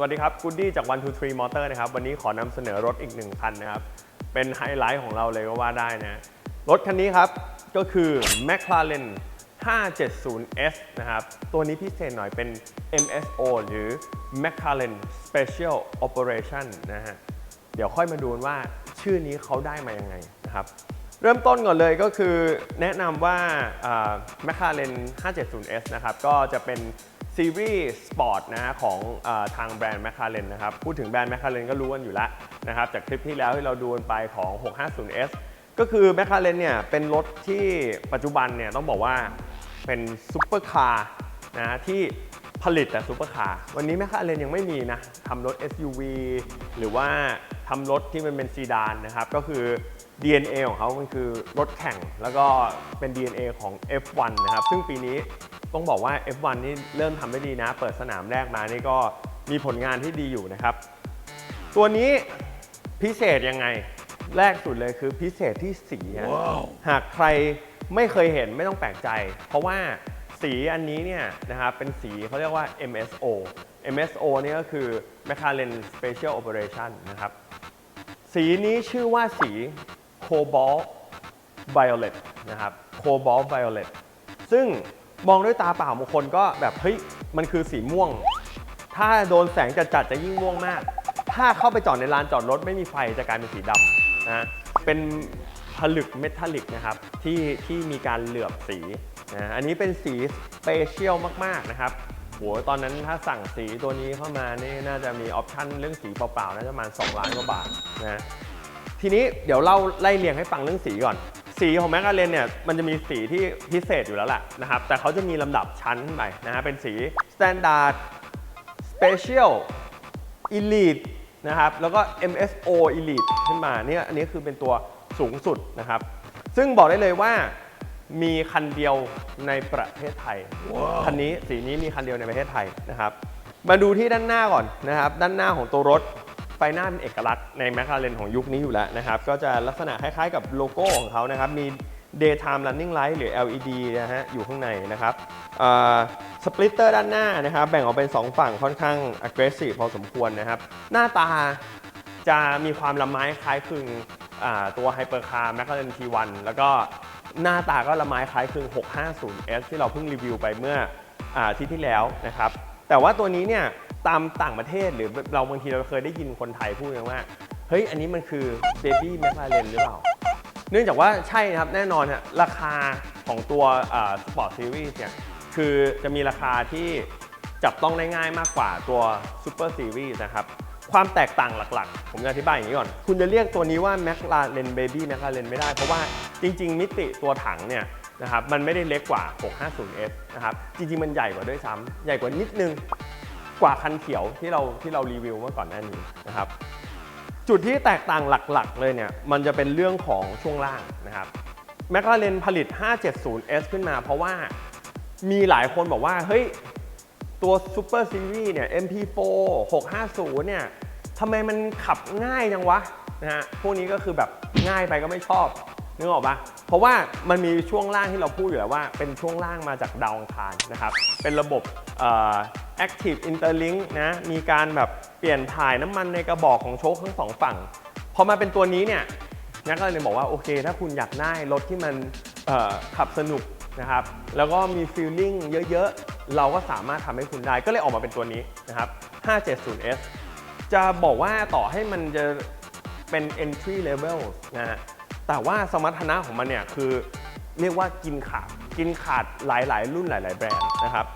สวัสดีครับกูดดี้จาก One Two Three Motor นะครับ วันนี้ขอนำเสนอรถอีกหนึ่งคันนะครับ เป็นไฮไลท์ของเราเลยก็ว่าได้นะ รถคันนี้ครับ ก็คือ McLaren 570S นะครับ ตัวนี้พิเศษหน่อยเป็น MSO หรือ McLaren Special Operation นะฮะ เดี๋ยวค่อยมาดูนว่าชื่อนี้เขาได้มายังไงนะครับ เริ่มต้นก่อนเลยก็คือแนะนำว่าอ่า McLaren 570S นะครับ ก็จะเป็น ซีรีส์สปอร์ตนะของอทางแบรนด์ McLaren นนะครับ พูดถึงแบรนด์ McLaren ก็รู้กันอยู่แล้วนะครับ จากคลิปที่แล้วที่เราดูกันไปของ 650S ก็คือ McLaren เนี่ยเป็นรถที่ปัจจุบันเนี่ยต้องบอกว่าเป็นซุปเปอร์คาร์นะที่ผลิตแต่ซุปเปอร์คาร์วันนี้แมคคาเรนยังไม่มีนะทำรถ SUV หรือว่าทำรถที่มันเป็นซีดานนะครับ ก็คือ DNA ของเขามันคือรถแข่ง แล้วก็เป็น DNA ของ F1 นะครับ ซึ่งปีนี้ ต้องบอกว่า F1 นี่เริ่มทำได้ดีนะ เปิดสนามแรกมานี่ก็มีผลงานที่ดีอยู่นะครับ ตัวนี้พิเศษยังไง แรกสุดเลยคือพิเศษที่สีฮะหากใครไม่เคยเห็นไม่ต้องแปลกใจ เพราะว่าสีอันนี้เนี่ยนะครับเป็นสีเขาเรียกว่า MSO MSO นี่ก็คือ McLaren Special Operation นะครับ สีนี้ชื่อว่าสี Cobalt Violet นะครับ Cobalt Violet ซึ่ง มองด้วยตาเปล่าบางคนก็แบบเฮ้ยมันคือสีม่วง ถ้าโดนแสงจัดๆจะยิ่งม่วงมาก ถ้าเข้าไปจอดในลานจอดรถไม่มีไฟจะกลายเป็นสีดำนะเป็นผลึกเมทัลลิกนะครับที่ที่มีการเหลือบสีนะอันนี้เป็นสีสเปเชียลมากๆนะครับโหตอนนั้นถ้าสั่งสีตัวนี้เข้ามานี่น่าจะมีออปชั่นเรื่องสีเปล่าๆน่าจะประมาณ2ล้านกว่าบาทนะทีนี้เดี๋ยวเล่าไล่เรียงให้ฟังเรื่องสีก่อน สีของแมค a าเรนเนี่ยมันจะมีสีที่พิเศษอยู่แล้วแหละนะครับ แต่เขาจะมีลำดับชั้นขึ้นไปนะฮะเป็นสี Standard Special Elite นะครับ แล้วก็ MSO Elite ขึ้นมาเนี่ยอันนี้คือเป็นตัวสูงสุดนะครับ ซึ่งบอกได้เลยว่ามีคันเดียวในประเทศไทยคันนี้สีนี้มีคันเดียวในประเทศไทยนะครับ มาดูที่ด้านหน้าก่อนนะครับ ด้านหน้าของตัวรถ ไฟหน้าเป็นเอกลักษณ์ในแมคลาเรนของยุคนี้อยู่แล้วนะครับ ก็จะลักษณะคล้ายๆกับโลโก้ของเขานะครับ มี daytime running light หรือ LED นะฮะอยู่ข้างในนะครับสปลิตเตอร์ด้านหน้านะครับ แบ่งออกเป็น 2 ฝั่งค่อนข้าง aggressive พอสมควรนะครับ หน้าตาจะมีความละไม้คล้ายคลึงตัวไฮเปอร์คาร์แมคลาเรน T1 แล้วก็หน้าตาก็ละไม้คล้ายคลึง 650S ที่เราเพิ่งรีวิวไปเมื่ออาทิตย์ที่แล้วนะครับ แต่ว่าตัวนี้เนี่ย ตามต่างประเทศหรือเราบางทีเราเคยได้ยินคนไทยพูดกันว่า เฮ้ย อันนี้มันคือ Baby McLaren หรือเปล่า เนื่องจากว่าใช่นะครับ แน่นอนฮะราคาของตัวสปอร์ตซีรีส์เนี่ย คือจะมีราคาที่จับต้องได้ง่ายมากกว่าตัว Super Series นะครับ ความแตกต่างหลักๆ ผมจะอธิบายอย่างนี้ก่อน คุณจะเรียกตัวนี้ว่า McLaren Baby McLaren ไม่ได้ เพราะว่าจริง ๆ มิติตัวถังเนี่ยนะครับมันไม่ได้เล็กกว่า 650S นะครับ จริง ๆ มันใหญ่กว่าด้วยซ้ำใหญ่กว่านิดนึง กว่าคันเขียวที่เราที่เรารีวิวเมื่อก่อนหน้านี้นะครับ จุดที่แตกต่างหลักๆ เลยเนี่ยมันจะเป็นเรื่องของช่วงล่างนะครับแมคลาเรนผลิต 570S ขึ้นมา เพราะว่ามีหลายคนบอกว่าเฮ้ยตัว Super Series เนี่ย MP4 650 เนี่ยทำไมมันขับง่ายจังวะนะฮะพวกนี้ก็คือแบบง่ายไปก็ไม่ชอบนึกออกปะเพราะว่ามันมีช่วงล่างที่เราพูดอยู่แล้วว่า เป็นช่วงล่างมาจากดาวอังคารนะครับ เป็นระบบเอ่อ Active Interlink นะมีการแบบเปลี่ยนถ่ายน้ำมันในกระบอกของโชคทั้งสองฝั่งพอมาเป็นตัวนี้เนี่ยนักก็เลยบอกว่าโอเค ถ้าคุณอยากได้รถที่มันขับสนุกนะครับแล้วก็มีฟีลลิ่งเยอะๆ เราก็สามารถทำให้คุณได้ก็เลยออกมาเป็นตัวนี้นะครับ 570S จะบอกว่าต่อให้มันจะเป็น entry level นะฮะแต่ว่าสมรรถนะของมันเนี่ยคือเรียกว่ากินขาด กินขาดหลายๆ รุ่นหลาย ๆ แบรนด์นะครับ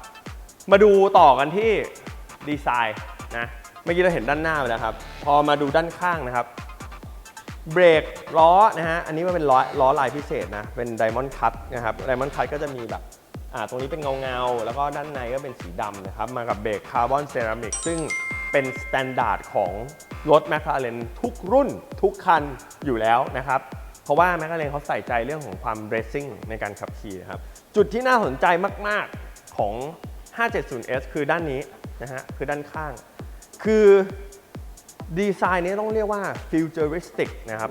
มาดูต่อกันที่ดีไซน์นะเมื่อกี้เราเห็นด้านหน้าไปแล้วครับ พอมาดูด้านข้างนะครับ เบรกล้อนะฮะ อันนี้มันเป็นล้อล้อลายพิเศษนะ เป็นไดมอนด์คัตนะครับ ไดมอนด์คัตก็จะมีแบบอ่าตรงนี้เป็นเงาเงาแล้วก็ด้านในก็เป็นสีดำนะครับ มากับเบรกคาร์บอนเซรามิกซึ่งเป็นสแตนดาร์ดของรถแมคลาเรนทุกรุ่นทุกคันอยู่แล้วนะครับ เพราะว่าแมคลาเรนเขาใส่ใจเรื่องของความเร c ซิ่งในการขับขี่นะครับ จุดที่น่าสนใจมาก ๆของ 570S คือด้านนี้นะฮะคือด้านข้าง คือดีไซน์นี้ต้องเรียกว่าฟิวเจอริสติกนะครับ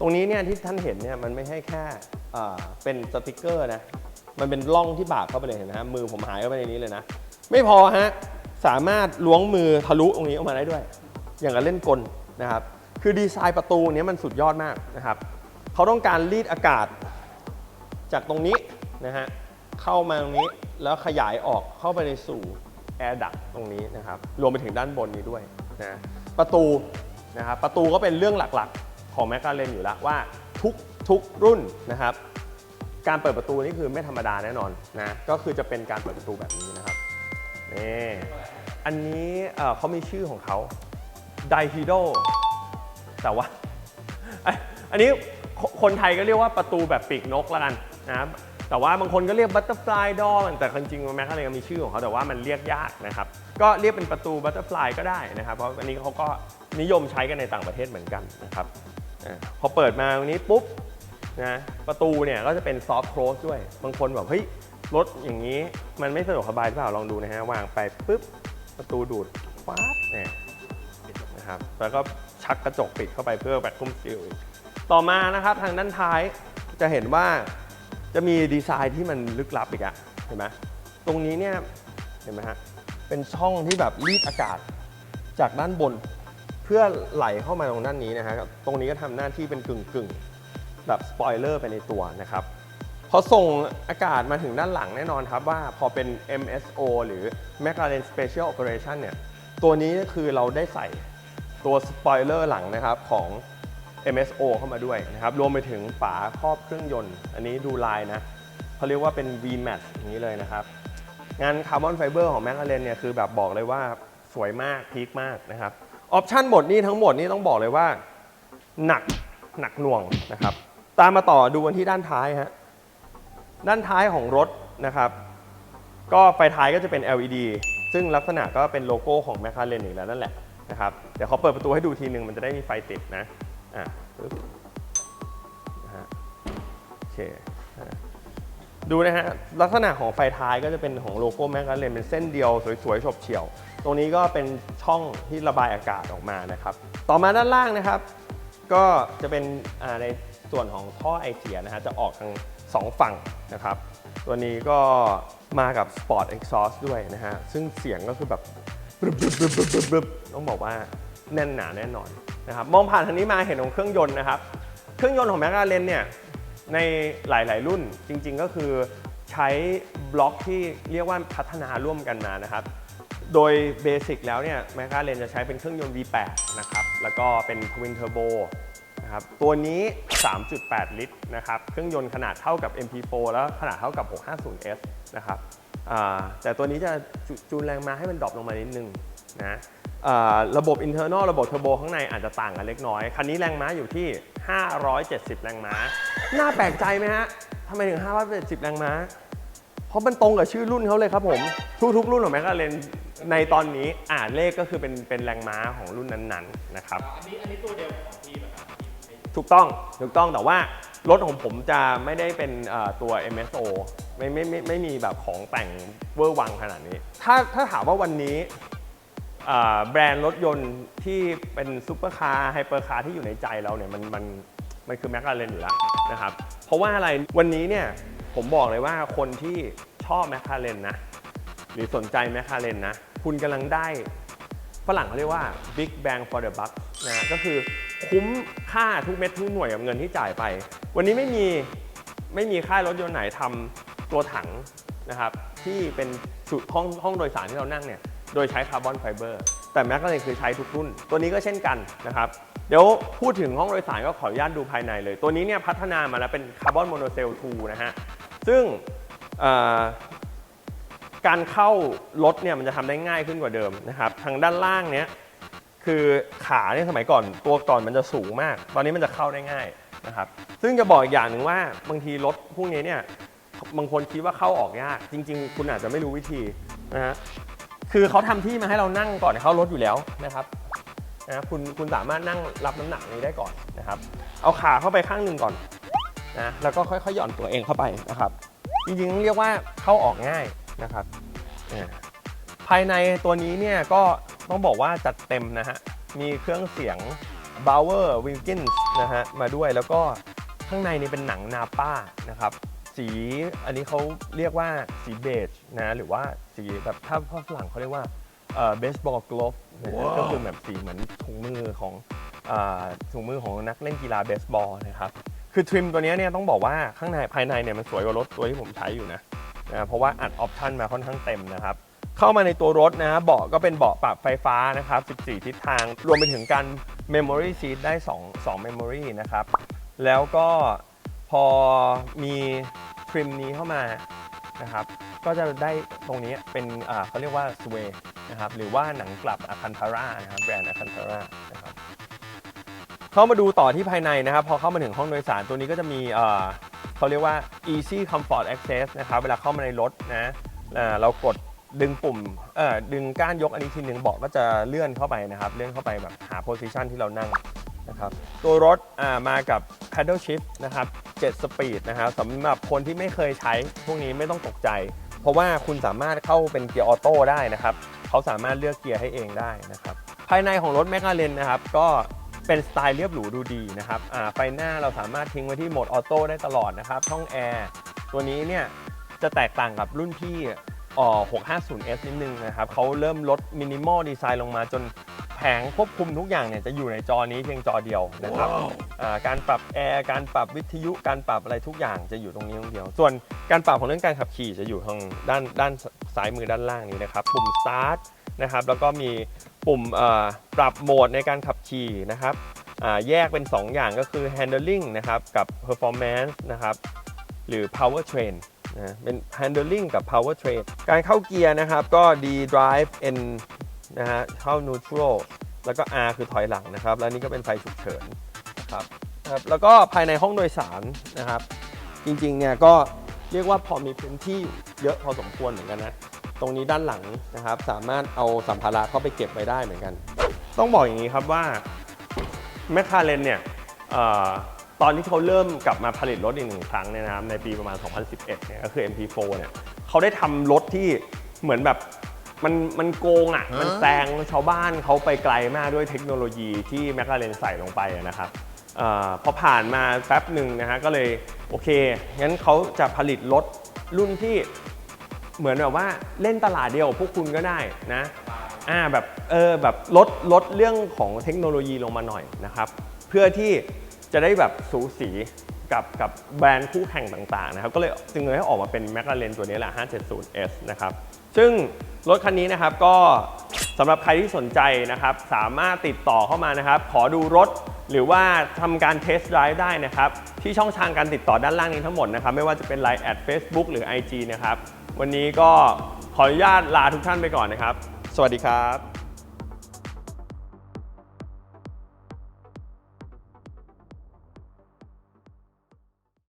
ตรงนี้เนี่ยที่ท่านเห็นเนี่ยมันไม่ใช่แค่อ่าเป็นสติกเกอร์นะ มันเป็นร่องที่บากเข้าไปเลยเห็นไหมฮะมือผมหายเข้าไปในนี้เลยนะ ไม่พอฮะ สามารถล้วงมือทะลุตรงนี้ออกมาได้ด้วย อย่างกับเล่นกลนะครับ คือดีไซน์ประตูเนี้ยมันสุดยอดมากนะครับ เขาต้องการรีดอากาศจากตรงนี้นะฮะ เข้ามาตรงนี้แล้วขยายออกเข้าไปในสู่แอร์ดักตรงนี้นะครับ รวมไปถึงด้านบนนี้ด้วยนะประตูนะครับประตูก็เป็นเรื่องหลักๆ ของแมคคาเรนอยู่แล้วว่าทุกทุกรุ่นนะครับ การเปิดประตูนี่คือไม่ธรรมดาแน่นอนนะก็คือจะเป็นการเปิดประตูแบบนี้นะครับนี่อันนี้เขามีชื่อของเขาไดฮิโดแต่ว่าเอ้ยอันนี้คนไทยก็เรียกว่าประตูแบบปีกนกละกันนะ แต่ว่าบางคนก็เรียกบัตเตอร์ฟลายดอแต่จริงๆแม้กระทั่งมีชื่อของเขาแต่ว่ามันเรียกยากนะครับ ก็เรียกเป็นประตูบัตเตอร์ฟลายก็ได้นะครับ เพราะอันนี้เขาก็นิยมใช้กันในต่างประเทศเหมือนกันนะครับพอเปิดมาตรงนี้ปุ๊บนะประตูเนี่ยก็จะเป็นซอฟต์โคลสด้วย บางคนแบบเฮ้ยรถอย่างนี้มันไม่สะดวกสบายหรือเปล่าลองดูนะฮะวางไปปุ๊บประตูดูดฟ้าบเนี่ยนะครับแล้วก็ชักกระจกปิดเข้าไปเพื่อแบคคุมซีลต่อมานะครับทางด้านท้ายจะเห็นว่า จะมีดีไซน์ที่มันลึกลับอีกอะเห็นไหมตรงนี้เนี่ยเห็นไหมฮะเป็นช่องที่แบบรีดอากาศจากด้านบน เพื่อไหลเข้ามาตรงด้านนี้นะฮะตรงนี้ก็ทำหน้าที่เป็นกึ่งกึ่งแบบสปอยเลอร์ไปในตัวนะครับพอส่งอากาศมาถึงด้านหลังแน่นอนครับว่าพอเป็น MSO หรือ McLaren Special Operation เนี่ยตัวนี้คือเราได้ใส่ตัวสปอยเลอร์หลังนะครับของ MSO เข้ามาด้วยนะครับ รวมไปถึงฝาครอบเครื่องยนต์ อันนี้ดูลายนะเขาเรียกว่าเป็น VMAT อย่างนี้เลยนะครับ งานคาร์บอนไฟเบอร์ของ McLaren เนี่ยคือแบบบอกเลยว่าสวยมากพีคมากนะครับ ออปชั่นหมดนี้ทั้งหมดนี่ต้องบอกเลยว่า หนักหนักหน่วงนะครับ ตามมาต่อดูกันที่ด้านท้ายฮะ ด้านท้ายของรถนะครับ ก็ไฟท้ายก็จะเป็น LED ซึ่งลักษณะก็เป็นโลโก้ของ m c l a r e n อีกแล้วนั่นแหละนะครับ เดี๋ยวเขาเปิดประตูให้ดูทีนึงมันจะได้มีไฟติดนะ อะปึ๊บนะฮะโอเคดูนะฮะลักษณะของไฟท้ายก็จะเป็นของโลโก้ m c l a r e n เป็นเส้นเดียวสวยๆฉบเฉี่ยว ตรงนี้ก็เป็นช่องที่ระบายอากาศออกมานะครับ ต่อมาด้านล่างนะครับ ก็จะเป็นอ่าในส่วนของท่อไอเสียนะฮะจะออกทางสองฝั่งนะครับ ตัวนี้ก็มากับ Sport Exhaust ด้วยนะฮะซึ่งเสียงก็คือแบบต้องบอกว่าแน่นหนาแน่นอน นะครับมองผ่านทางนี้มาเห็นของเครื่องยนต์นะครับ เครื่องยนต์ของ m c l a r e n เนี่ยในหลาย ๆ รุ่นจริง ๆ ก็คือใช้บล็อกที่เรียกว่าพัฒนาร่วมกันมานะครับ โดยเบสิกแล้วเนี่ยแมคคาเรนจะใช้เป็นเครื่องยนต์ V8 นะครับ แล้วก็เป็น Twin Turbo นะครับ ตัวนี้ 3.8 ลิตรนะครับ เครื่องยนต์ขนาดเท่ากับ MP4 แล้วขนาดเท่ากับ 650S นะครับแต่ตัวนี้จะจูนแรงมาให้มันดรอปลงมานิดนึงนะ ระบบ internal ระบบเทอร์โบข้างในอาจจะต่างกันเล็กน้อย คันนี้แรงม้าอยู่ที่ 570 แรงม้า น่าแปลกใจไหมฮะทำไมถึง 570 แรงม้า เพราะมันตรงกับชื่อรุ่นเขาเลยครับผม ทุกๆ รุ่นของแมคลาเรนในตอนนี้อ่านเลขก็คือเป็นเป็นแรงม้าของรุ่นนั้นๆนะครับ อันนี้อันนี้ตัวเดียวของทีมเหรอครับถูกต้องถูกต้องแต่ว่ารถของผมจะไม่ได้เป็นตัว MSO ไม่ไม่ไม่ไม่มีแบบของแต่งเวอร์วังขนาดนี้ ถ้าถ้าถามว่าวันนี้ แบรนด์รถยนต์ที่เป็นซูเปอร์คาร์ไฮเปอร์คาร์ที่อยู่ในใจเราเนี่ยมันมันมันคือแมคลาเรนอยู่แล้วนะครับ เพราะว่าอะไรวันนี้เนี่ยผมบอกเลยว่าคนที่ชอบแมคลาเรนนะหรือสนใจแมคลาเรนนะคุณกำลังได้ฝรั่งเขาเรียกว่า big bang for the buck นะก็คือคุ้มค่าทุกเม็ดทุกหน่วยกับเงินที่จ่ายไป วันนี้ไม่มีไม่มีค่ายรถยนต์ไหนทำตัวถังนะครับที่เป็นสุดห้องห้องโดยสารที่เรานั่งเนี่ย โดยใช้คาร์บอนไฟเบอร์แต่แม็กก็เลยคือใช้ทุกรุ่น ตัวนี้ก็เช่นกันนะครับ เดี๋ยวพูดถึงห้องโดยสารก็ขออนุญาตดูภายในเลย ตัวนี้เนี่ยพัฒนามาแล้วเป็นคาร์บอนโมโนเซล2นะฮะ ซึ่งการเข้ารถเนี่ยมันจะทำได้ง่ายขึ้นกว่าเดิมนะครับ ทางด้านล่างเนี้ยคือขาเนี่ยสมัยก่อนตัวก่อนมันจะสูงมาก ตอนนี้มันจะเข้าได้ง่ายนะครับ ซึ่งจะบอกอีกอย่างหนึ่งว่าบางทีรถพวกนี้เนี่ยบางคนคิดว่าเข้าออกยาก จริง ๆ คุณอาจจะไม่รู้วิธีนะฮะ คือเขาทำที่มาให้เรานั่งก่อนเข้ารถอยู่แล้วนะครับนะคุณคุณสามารถนั่งรับน้ำหนักนี้ได้ก่อนนะครับ เอาขาเข้าไปข้างหนึ่งก่อนนะแล้วก็ค่อยๆหย่อนตัวเองเข้าไปนะครับ จริงๆเรียกว่าเข้าออกง่ายนะครับอ่าภายในตัวนี้เนี่ยก็ต้องบอกว่าจัดเต็มนะฮะมีเครื่องเสียง b o w e r Wilkins นะฮะมาด้วยแล้วก็ข้างในนี่เป็นหนังนาป้านะครับ สีอันนี้เขาเรียกว่าสีเบจนะหรือว่าสีแบบถ้าพ่อฝรั่งเขาเรียกว่าเบสบอลกลฟก็คือแบบสีเหมือนถุงมือของเอ่อถุงมือของนักเล่นกีฬาเบสบอลนะครับคือทริมตัวเนี้ยเนี่ยต้องบอกว่าข้างในภายในเนี่ยมันสวยกว่ารถตัวที่ผมใช้อยู่นะนะเพราะว่าอัดออปชันมาค่อนข้างเต็มนะครับเข้ามาในตัวรถนะฮะเบาะก็เป็นเบาะปรับไฟฟ้านะครับ 14 ทิศทาง รวมไปถึงการ Memory Seat ได้ 2 2 Memory นะครับ แล้วก็พ อมีทริมนี้เข้ามานะครับก็จะได้ตรงนี้เป็นเขาเรียกว่าสเวนะครับหรือว่าหนังกลับอาคันทาร่านะครับแบรนด์อาคันทาร่านะครับเข้ามาดูต่อที่ภายในนะครับ พอเข้ามาถึงห้องโดยสารตัวนี้ก็จะมีเขาเรียกว่า easy comfort access นะครับเวลาเข้ามาในรถนะเรากดดึงปุ่มดึงก้านยกอันนี้ทีหนึ่งเบาะก็จะเลื่อนเข้าไปนะครับ เลื่อนเข้าไปแบบหา position ที่เรานั่ง นะครับตัวรถมากับ paddle shift นะครับ7 speed นะครับสำหรับคนที่ไม่เคยใช้พวกนี้ไม่ต้องตกใจ เพราะว่าคุณสามารถเข้าเป็นเกียร์ออโต้ได้นะครับเขาสามารถเลือกเกียร์ให้เองได้นะครับภายในของรถแมค l าเรนนะครับก็เป็นสไตล์เรียบหรูดูดีนะครับไฟหน้าเราสามารถทิ้งไว้ที่โหมดออโต้ได้ตลอดนะครับช่องแอร์ตัวนี้เนี่ยจะแตกต่างกับรุ่นพี่ออ 650S นิดนึงนะครับเขาเริ่มลดมินิมอลดีไซน์ลงมาจน งควบคุมทุกอย่างเนี่ยจะอยู่ในจอนี้เพียงจอเดียวนะครับอ่าการปรับแอร์การปรับวิทยุการปรับอะไรทุกอย่างจะอยู่ตรงนี้ตรงเดียว ส่วนการปรับของเรื่องการขับขี่จะอยู่ทางด้านด้านซ้ายมือด้านล่างนี้นะครับปุ่ม start นะครับแล้วก็มีปุ่มเอ่อปรับโหมดในการขับขี่นะครับอ่าแยกเป็น 2 อย่างก็คือ handling นะครับกับ performance นะครับหรือ power train นะเป็น handling กับ power train การเข้าเกียร์นะครับก็ D drive N นะฮะเข้า neutral แล้วก็ R คือถอยหลังนะครับ แล้วนี่ก็เป็นไฟฉุกเฉินนะครับครับ แล้วก็ภายในห้องโดยสารนะครับ จริงๆเนี่ยก็เรียกว่าพอมีพื้นที่เยอะพอสมควรเหมือนกันนะ ตรงนี้ด้านหลังนะครับ สามารถเอาสัมภาระเข้าไปเก็บไว้ได้เหมือนกัน ต้องบอกอย่างนี้ครับว่าแมคคาเรนเนี่ยออตอนที่เขาเริ่มกลับมาผลิตรถอีกหนึ่งครั้งเนี่ยนะครับในปีประมาณ 2011 เนี่ยก็คือ MP4 เนี่ยเขาได้ทำรถที่เหมือนแบบ มันมันโกงอะ มันแซงชาวบ้านเขาไปไกลมากด้วยเทคโนโลยีที่แมคคาเรนใส่ลงไปอะนะครับเออพอผ่านมาแป๊บหนึ่งนะฮะก็เลยโอเค งั้นเขาจะผลิตรถรุ่นที่เหมือนแบบว่าเล่นตลาดเดียวกับพวกคุณก็ได้นะอ่าแบบเออแบบลดลดเรื่องของเทคโนโลยีลงมาหน่อยนะครับ เพื่อที่จะได้แบบสูสีกับกับแบรนด์คู่แข่งต่างๆนะครับ ก็เลยจึงเลยให้ออกมาเป็น m c l a r e n ตัวนี้แหละ 570S นะครับ ซึ่งรถคันนี้นะครับก็สำหรับใครที่สนใจนะครับ สามารถติดต่อเข้ามานะครับ ขอดูรถหรือว่าทำการเทสต์ไดรฟ์ได้นะครับ ที่ช่องทางการติดต่อด้านล่างนี้ทั้งหมดนะครับ ไม่ว่าจะเป็น Line แอด Facebook หรือ IG นะครับ วันนี้ก็ขออนุญาตลาทุกท่านไปก่อนนะครับ สวัสดีครับ